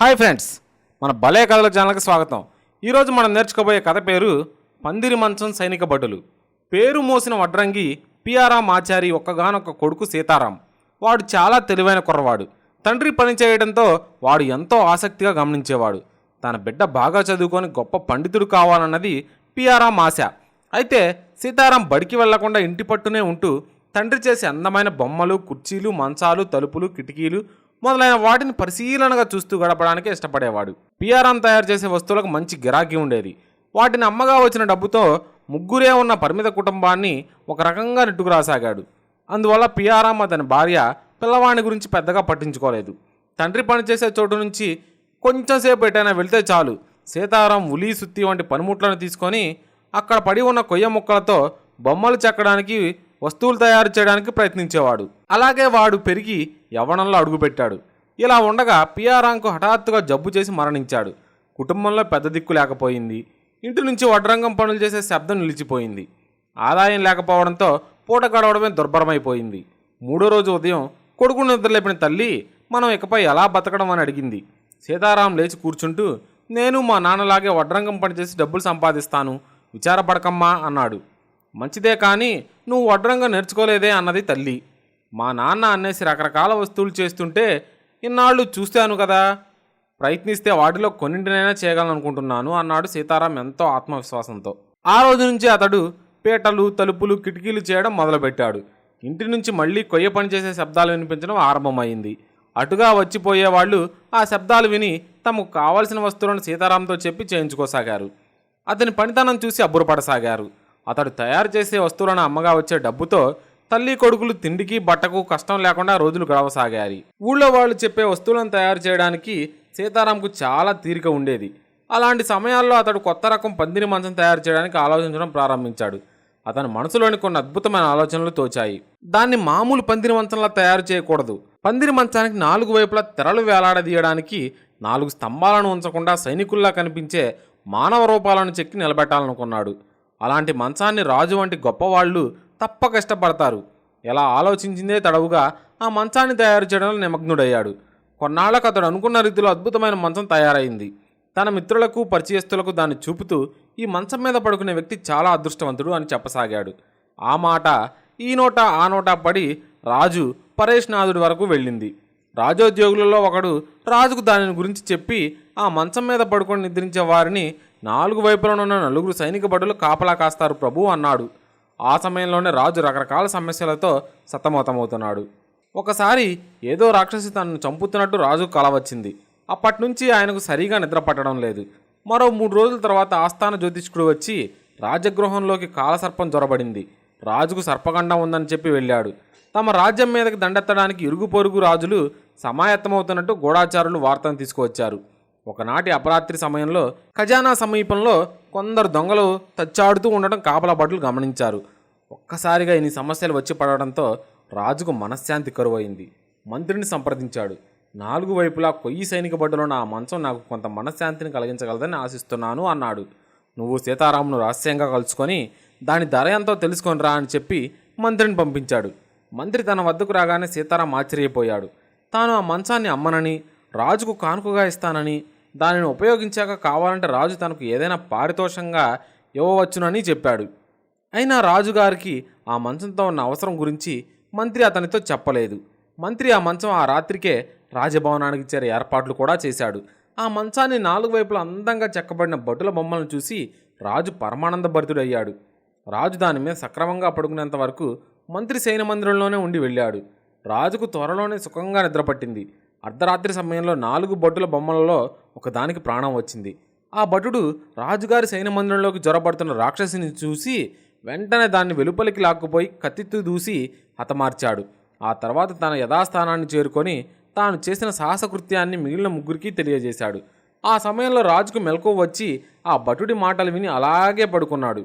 Hi friends మన భలే కథల ఛానల్కి స్వాగతం. ఈరోజు మనం నేర్చుకోబోయే కథ పేరు పందిరి మంచం సైనిక భటులు పేరు మోసిన వడ్రంగి పిఆర్ఆం ఆచారి ఒక్కగానొక్క కొడుకు సీతారాం. వాడు చాలా తెలివైన కుర్రవాడు. తండ్రి పని చేయడంతో వాడు ఎంతో ఆసక్తిగా గమనించేవాడు. తన బిడ్డ బాగా చదువుకొని గొప్ప పండితుడు కావాలన్నది పిఆర్ఆం ఆశ అయితే సీతారాం బడికి వెళ్ళకుండా ఇంటి పట్టునే ఉంటూ తండ్రి చేసే అందమైన బొమ్మలు కుర్చీలు మంచాలు తలుపులు కిటికీలు మొదలైన వాటిని పరిశీలనగా చూస్తూ గడపడానికి ఇష్టపడేవాడు. పిఆర్ఎం తయారు చేసే వస్తువులకు మంచి గిరాకీ ఉండేది. వాటిని అమ్మగా వచ్చిన డబ్బుతో ముగ్గురే ఉన్న పరిమిత కుటుంబాన్ని ఒక రకంగా నెట్టుకురాసాగాడు. అందువల్ల పిఆర్ఎం అతని భార్య పిల్లవాడి గురించి పెద్దగా పట్టించుకోలేదు. తండ్రి పనిచేసే చోటు నుంచి కొంచెంసేపు ఎటైనా వెళ్తే చాలు. సీతారాం ఉలి సుత్తి వంటి పనిముట్లను తీసుకొని అక్కడ పడి ఉన్న కొయ్య ముక్కలతో బొమ్మలు చెక్కడానికి వస్తువులు తయారు చేయడానికి ప్రయత్నించేవాడు. అలాగే వాడు పెరిగి యవ్వనంలో అడుగుపెట్టాడు. ఇలా ఉండగా పిఆరాంకు హఠాత్తుగా జబ్బు చేసి మరణించాడు. కుటుంబంలో పెద్ద దిక్కు లేకపోయింది. ఇంటి నుంచి వడ్రంగం పనులు చేసే శబ్దం నిలిచిపోయింది. ఆదాయం లేకపోవడంతో పూట గడవడమే దుర్భరమైపోయింది. మూడో రోజు ఉదయం కొడుకు నిద్రలేపిన తల్లి మనం ఇకపై ఎలా బతకడం? అని అడిగింది. సీతారాం లేచి కూర్చుంటూ నేను మా నాన్నలాగే వడ్రంగం పనిచేసి డబ్బులు సంపాదిస్తాను. విచారపడకమ్మా అన్నాడు. మంచిదే కానీ నువ్వు వడ్రంగా నేర్చుకోలేదే అన్నది తల్లి. మా నాన్న అన్నేసి రకరకాల వస్తువులు చేస్తుంటే ఇన్నాళ్ళు చూశాను కదా. ప్రయత్నిస్తే వాటిలో కొన్నింటినైనా చేయగలనుకుంటున్నాను అన్నాడు సీతారాం ఎంతో ఆత్మవిశ్వాసంతో. ఆ రోజు నుంచి అతడు పీటలు తలుపులు కిటికీలు చేయడం మొదలుపెట్టాడు. ఇంటి నుంచి మళ్ళీ కొయ్య పని చేసే శబ్దాలు వినిపించడం ఆరంభమైంది. అటుగా వచ్చిపోయే వాళ్ళు ఆ శబ్దాలు విని తమకు కావలసిన వస్తువులను సీతారాంతో చెప్పి చేయించుకోసాగారు. అతని పనితనం చూసి అబ్బురపడసాగారు. అతడు తయారు చేసే వస్తువులను అమ్మగా వచ్చే డబ్బుతో తల్లి కొడుకులు తిండికి బట్టకు కష్టం లేకుండా రోజులు గడవసాగాయి. ఊళ్ళో వాళ్ళు చెప్పే వస్తువులను తయారు చేయడానికి సీతారాంకు చాలా తీరిక ఉండేది. అలాంటి సమయాల్లో అతడు కొత్త రకం పందిరి మంచం తయారు చేయడానికి ఆలోచించడం ప్రారంభించాడు. అతని మనసులోని కొన్ని అద్భుతమైన ఆలోచనలు తోచాయి. దాన్ని మామూలు పందిరి మంచంలా తయారు చేయకూడదు. పందిరి మంచానికి నాలుగు వైపులా తెరలు వేలాడదీయడానికి నాలుగు స్తంభాలను ఉంచకుండా సైనికుల్లా కనిపించే మానవ రూపాలను చెక్కి నిలబెట్టాలనుకున్నాడు. అలాంటి మంచాన్ని రాజు వంటి గొప్పవాళ్ళు తప్పక ఇష్టపడతారు. ఎలా ఆలోచించిందే తడవుగా ఆ మంచాన్ని తయారు చేయడంలో నిమగ్నుడయ్యాడు. కొన్నాళ్ళకు అతడు అనుకున్న రీతిలో అద్భుతమైన మంచం తయారైంది. తన మిత్రులకు పరిచయస్తులకు దాన్ని చూపుతూ ఈ మంచం మీద పడుకునే వ్యక్తి చాలా అదృష్టవంతుడు అని చెప్పసాగాడు. ఆ మాట ఈ నోట ఆ నోట పడి రాజు పరేష్నాథుడి వరకు వెళ్ళింది. రాజోద్యోగులలో ఒకడు రాజుకు దానిని గురించి చెప్పి ఆ మంచం మీద పడుకొని నిద్రించే వారిని నాలుగు వైపులనున్న నలుగురు సైనిక భటులు కాపలా కాస్తారు ప్రభు అన్నాడు. ఆ సమయంలోనే రాజు రకరకాల సమస్యలతో సతమతమవుతున్నాడు. ఒకసారి ఏదో రాక్షసి తనను చంపుతున్నట్టు రాజు కల వచ్చింది. అప్పటి నుంచి ఆయనకు సరిగా నిద్ర పట్టడం లేదు. మరో మూడు రోజుల తర్వాత ఆస్థాన జ్యోతిష్కుడు వచ్చి రాజగృహంలోకి కాలసర్పం జొరబడింది. రాజుకు సర్పగండం ఉందని చెప్పి వెళ్ళాడు. తమ రాజ్యం మీదకి దండెత్తడానికి ఇరుగు పొరుగు రాజులు సమాయత్తమవుతున్నట్టు గూఢాచారులు వార్తను తీసుకువచ్చారు. ఒకనాటి అపరాత్రి సమయంలో ఖజానా సమీపంలో కొందరు దొంగలు తచ్చాడుతూ ఉండడం కాపలా గమనించారు. ఒక్కసారిగా ఇన్ని సమస్యలు వచ్చి పడడంతో రాజుకు మనశ్శాంతి కరువైంది. మంత్రిని సంప్రదించాడు. నాలుగు వైపులా కొయ్యి సైనిక బడ్డలో నా మంచం నాకు కొంత మనశ్శాంతిని కలిగించగలదని ఆశిస్తున్నాను అన్నాడు. నువ్వు సీతారామును రహస్యంగా కలుసుకొని దాని ధర ఎంతో తెలుసుకొని రా అని చెప్పి మంత్రిని పంపించాడు. మంత్రి తన వద్దకు రాగానే సీతారాం ఆశ్చర్యపోయాడు. తాను ఆ మంచాన్ని అమ్మనని రాజుకు కానుకగా ఇస్తానని దానిని ఉపయోగించాక కావాలంటే రాజు తనకు ఏదైనా పారితోషంగా ఇవ్వవచ్చునని చెప్పాడు. అయినా రాజుగారికి ఆ మంచంతో ఉన్న అవసరం గురించి మంత్రి అతనితో చెప్పలేదు. మంత్రి ఆ మంచం ఆ రాత్రికే రాజభవనానికి చేరే ఏర్పాట్లు కూడా చేశాడు. ఆ మంచాన్ని నాలుగు వైపులా అందంగా చెక్కబడిన భటుల బొమ్మలను చూసి రాజు పరమానంద భరితుడయ్యాడు రాజు దాని మీద సక్రమంగా పడుకునేంత వరకు మంత్రి శయన మందిరంలోనే ఉండి వెళ్ళాడు. రాజుకు త్వరలోనే సుఖంగా నిద్రపట్టింది. అర్ధరాత్రి సమయంలో నాలుగు భటుల బొమ్మలలో ఒకదానికి ప్రాణం వచ్చింది. ఆ భటుడు రాజుగారి సైన మందిరంలోకి జ్వరపడుతున్న రాక్షసిని చూసి వెంటనే దాన్ని వెలుపలికి లాక్కుపోయి కత్తిత్తు దూసి హతమార్చాడు. ఆ తర్వాత తన యథాస్థానాన్ని చేరుకొని తాను చేసిన సాహసకృత్యాన్ని మిగిలిన ముగ్గురికి తెలియజేశాడు. ఆ సమయంలో రాజుకు మెలకు వచ్చి ఆ భటుడి మాటలు విని అలాగే పడుకున్నాడు.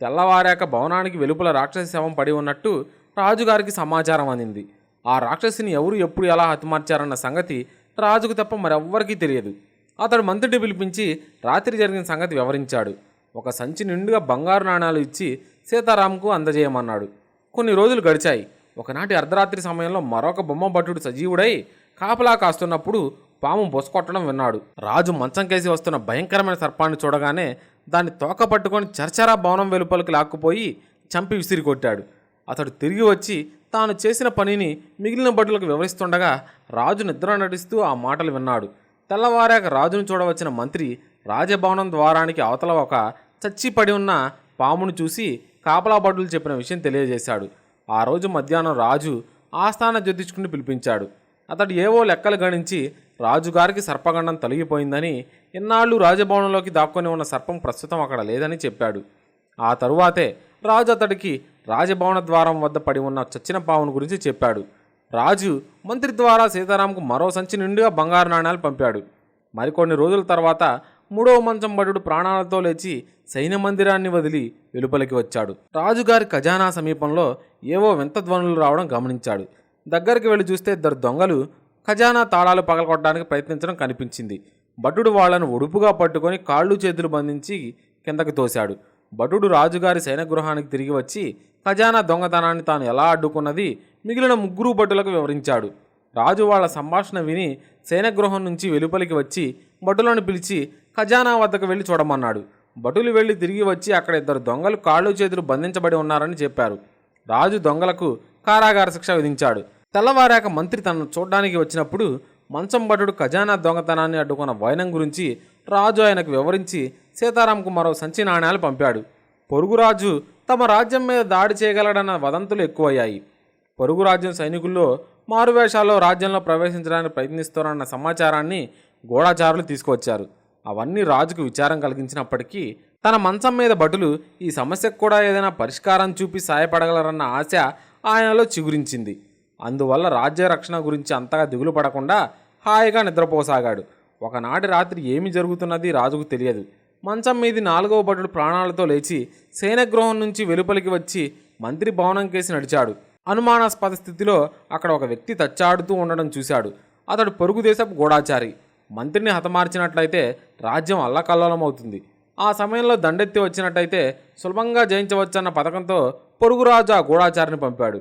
తెల్లవారాక భవనానికి వెలుపల రాక్షస శవం పడి ఉన్నట్టు రాజుగారికి సమాచారం అందింది. ఆ రాక్షసిని ఎవరు ఎప్పుడు ఎలా హతమార్చారన్న సంగతి రాజుకు తప్ప మరెవ్వరికీ తెలియదు. అతడు మంత్రిని పిలిపించి రాత్రి జరిగిన సంగతి వివరించాడు. ఒక సంచి నిండుగా బంగారు నాణాలు ఇచ్చి సీతారాంకు అందజేయమన్నాడు. కొన్ని రోజులు గడిచాయి. ఒకనాటి అర్ధరాత్రి సమయంలో మరొక బొమ్మ భట్టుడు సజీవుడై కాపలా కాస్తున్నప్పుడు పాము బొసకొట్టడం విన్నాడు. రాజు మంచం కేసి వస్తున్న భయంకరమైన సర్పాన్ని చూడగానే దాన్ని తోక పట్టుకొని చర్చరా భవనం వెలుపలికి లాక్కుపోయి చంపి విసిరి కొట్టాడు అతడు తిరిగి వచ్చి తాను చేసిన పనిని మిగిలిన భటులకు వివరిస్తుండగా రాజు నిద్ర నటిస్తూ ఆ మాటలు విన్నాడు. తెల్లవారాక రాజును చూడవచ్చిన మంత్రి రాజభవనం ద్వారానికి అవతల ఒక చచ్చిపడి ఉన్న పామును చూసి కాపలా భటులు చెప్పిన విషయం తెలియజేశాడు. ఆ రోజు మధ్యాహ్నం రాజు ఆస్థాన జ్యోతిష్కుని పిలిపించాడు. అతడు ఏవో లెక్కలు గణించి రాజుగారికి సర్పగండం తొలగిపోయిందని ఇన్నాళ్ళు రాజభవనంలోకి దాక్కొని ఉన్న సర్పం ప్రస్తుతం అక్కడ లేదని చెప్పాడు. ఆ తరువాతే రాజు అతడికి రాజభవన ద్వారం వద్ద పడి ఉన్న చచ్చిన పావును గురించి చెప్పాడు. రాజు మంత్రి ద్వారా సీతారాంకు మరో సంచి నిండుగా బంగారు నాణ్యాలు పంపాడు. మరికొన్ని రోజుల తర్వాత మూడవ మంచం బడుడు ప్రాణాలతో లేచి సైన్య మందిరాన్ని వదిలి వెలుపలికి వచ్చాడు. రాజుగారి ఖజానా సమీపంలో ఏవో వింత ధ్వనులు రావడం గమనించాడు. దగ్గరికి వెళ్ళి చూస్తే ఇద్దరు దొంగలు ఖజానా తాళాలు పగలగొట్టడానికి ప్రయత్నించడం కనిపించింది. భటుడు వాళ్ళను ఒడుపుగా పట్టుకొని కాళ్ళు చేతులు బంధించి కిందకి తోశాడు. భటుడు రాజుగారి శయనగృహానికి తిరిగి వచ్చి ఖజానా దొంగతనాన్ని తాను ఎలా అడ్డుకున్నది మిగిలిన ముగ్గురు భటులకు వివరించాడు. రాజు వాళ్ళ సంభాషణ విని శయనగృహం నుంచి వెలుపలికి వచ్చి భటులను పిలిచి ఖజానా వద్దకు వెళ్ళి చూడమన్నాడు. భటులు వెళ్ళి తిరిగి వచ్చి అక్కడ ఇద్దరు దొంగలు కాళ్ళు చేతులు బంధించబడి ఉన్నారని చెప్పారు. రాజు దొంగలకు కారాగార శిక్ష విధించాడు. తెల్లవారాక మంత్రి తనను చూడడానికి వచ్చినప్పుడు మంచం భటుడు ఖజానా దొంగతనాన్ని అడ్డుకున్న వైనం గురించి రాజు ఆయనకు వివరించి సీతారాంకు మరో సంచి నాణ్యాలు పంపాడు. పొరుగురాజు తమ రాజ్యం మీద దాడి చేయగలడన్న వదంతులు ఎక్కువయ్యాయి. పొరుగు రాజ్యం సైనికుల్లో మారువేషాల్లో రాజ్యంలో ప్రవేశించడానికి ప్రయత్నిస్తున్నారన్న సమాచారాన్ని గూఢాచారులు తీసుకువచ్చారు. అవన్నీ రాజుకు విచారం కలిగించినప్పటికీ తన మంచం మీద భటులు ఈ సమస్యకు కూడా ఏదైనా పరిష్కారం చూపి సాయపడగలరన్న ఆశ ఆయనలో చిగురించింది. అందువల్ల రాజ్య రక్షణ గురించి అంతగా దిగులు పడకుండా హాయిగా నిద్రపోసాగాడు. ఒకనాటి రాత్రి ఏమి జరుగుతున్నది రాజుకు తెలియదు. మంచం మీది నాలుగవ భటుడు ప్రాణాలతో లేచి సేనగృహం నుంచి వెలుపలికి వచ్చి మంత్రి భవనం కేసి నడిచాడు. అనుమానాస్పద స్థితిలో అక్కడ ఒక వ్యక్తి తచ్చాడుతూ ఉండడం చూశాడు. అతడు పొరుగు దేశపు గూఢాచారి. మంత్రిని హతమార్చినట్లయితే రాజ్యం అల్లకల్లోలమవుతుంది. ఆ సమయంలో దండెత్తి వచ్చినట్టయితే సులభంగా జయించవచ్చన్న పథకంతో పొరుగురాజు ఆ గూఢాచారిని పంపాడు.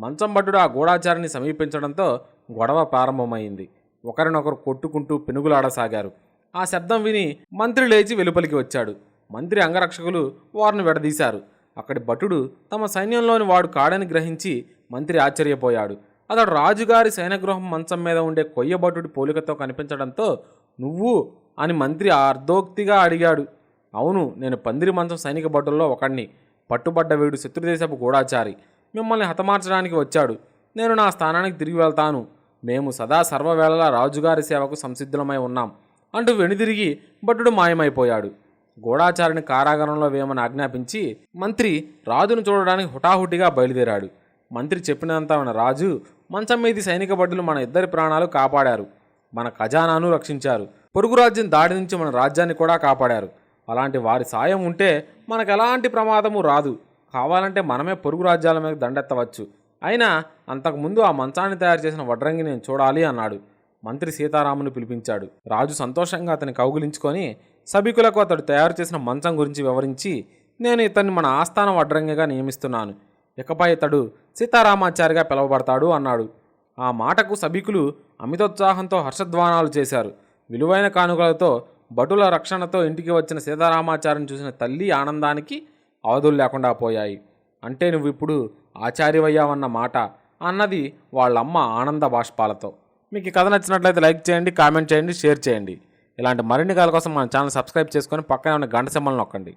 మంచం భటుడు ఆ గూఢాచారిని సమీపించడంతో గొడవ ప్రారంభమైంది. ఒకరినొకరు కొట్టుకుంటూ పెనుగులాడసాగారు. ఆ శబ్దం విని మంత్రి లేచి వెలుపలికి వచ్చాడు. మంత్రి అంగరక్షకులు వారిని విడదీశారు. అక్కడి భటుడు తమ సైన్యంలోని వాడు కాడని గ్రహించి మంత్రి ఆశ్చర్యపోయాడు. అతడు రాజుగారి సైనగృహం మంచం మీద ఉండే కొయ్యభటుడి పోలికతో కనిపించడంతో నువ్వు? అని మంత్రి అర్ధోక్తిగా అడిగాడు. అవును నేను పందిరి మంచం సైనిక భటుల్లో ఒకణ్ణి. పట్టుబడ్డ వీడు శత్రుదేశపు గూఢాచారి. మిమ్మల్ని హతమార్చడానికి వచ్చాడు. నేను నా స్థానానికి తిరిగి వెళ్తాను. మేము సదా సర్వవేళలా రాజుగారి సేవకు సంసిద్ధులమై ఉన్నాం. అంటూ వెనుదిరిగి భటుడు మాయమైపోయాడు. గూఢాచారిని కారాగారంలో వేయమని ఆజ్ఞాపించి మంత్రి రాజును చూడడానికి హుటాహుటిగా బయలుదేరాడు. మంత్రి చెప్పినంత మన రాజు మంచం మీది సైనిక భటులు మన ఇద్దరి ప్రాణాలు కాపాడారు. మన ఖజానాను రక్షించారు. పొరుగు రాజ్యం దాడి నుంచి మన రాజ్యాన్ని కూడా కాపాడారు. అలాంటి వారి సాయం ఉంటే మనకు ఎలాంటి ప్రమాదము రాదు. కావాలంటే మనమే పొరుగు రాజ్యాల మీద దండెత్తవచ్చు. అయినా అంతకుముందు ఆ మంచాన్ని తయారు చేసిన వడ్రంగి నేను చూడాలి అన్నాడు. మంత్రి సీతారామును పిలిపించాడు. రాజు సంతోషంగా అతని కౌగిలించుకొని సభికులకు అతడు తయారు చేసిన మంచం గురించి వివరించి నేను ఇతన్ని మన ఆస్థాన వడ్రంగిగా నియమిస్తున్నాను. ఇకపై ఇతడు సీతారామాచారిగా పిలువబడతాడు అన్నాడు. ఆ మాటకు సభికులు అమితోత్సాహంతో హర్షధ్వానాలు చేశారు. విలువైన కానుకలతో భటుల రక్షణతో ఇంటికి వచ్చిన సీతారామాచారిని చూసిన తల్లి ఆనందానికి అవధులు లేకుండా పోయాయి. అంటే నువ్వు ఇప్పుడు ఆచార్యవయ్యావన్న మాట అన్నది వాళ్ళమ్మ ఆనంద బాష్పాలతో. మీకు ఈ కథ నచ్చినట్లయితే లైక్ చేయండి కామెంట్ చేయండి షేర్ చేయండి. ఇలాంటి మరిన్ని కథల కోసం మన ఛానల్ సబ్స్క్రైబ్ చేసుకొని పక్కనే ఉన్న గంట సింబల్ నొక్కండి.